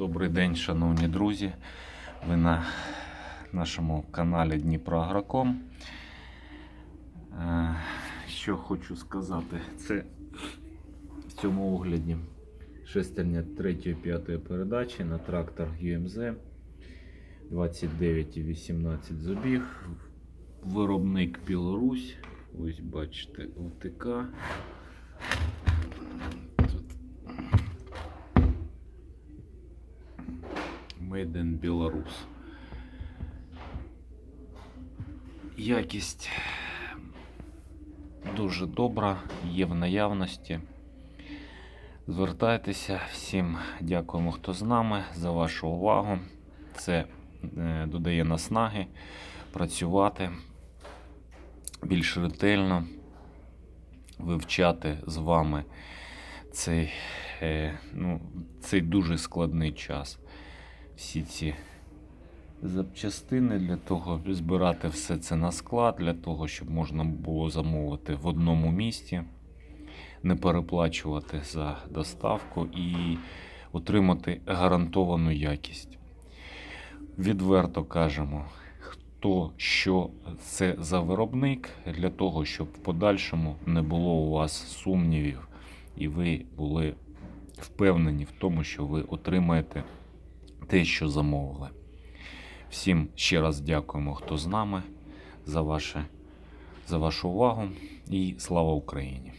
Добрий день, шановні друзі. Ви на нашому каналі Дніпро Агроком. Е, Що хочу сказати, це в цьому огляді шестерня 3-5 передачі на трактор UMZ 29 і 18 зубів. Виробник Білорусь. Ось бачите, ОТК. Made in Belarus. Якість дуже добра, є в наявності. Звертайтеся, всім дякуємо, хто з нами, за вашу увагу. Це е, додає наснаги працювати більш ретельно, вивчати з вами цей, е, ну, цей дуже складний час всі ці запчастини для того, збирати все це на склад, для того, щоб можна було замовити в одному місці, не переплачувати за доставку і отримати гарантовану якість. Відверто кажемо, хто що це за виробник, для того, щоб в подальшому не було у вас сумнівів, і ви були впевнені в тому, що ви отримаєте те, що замовили. Всім ще раз дякуємо, хто з нами за, ваше, за вашу увагу і слава Україні!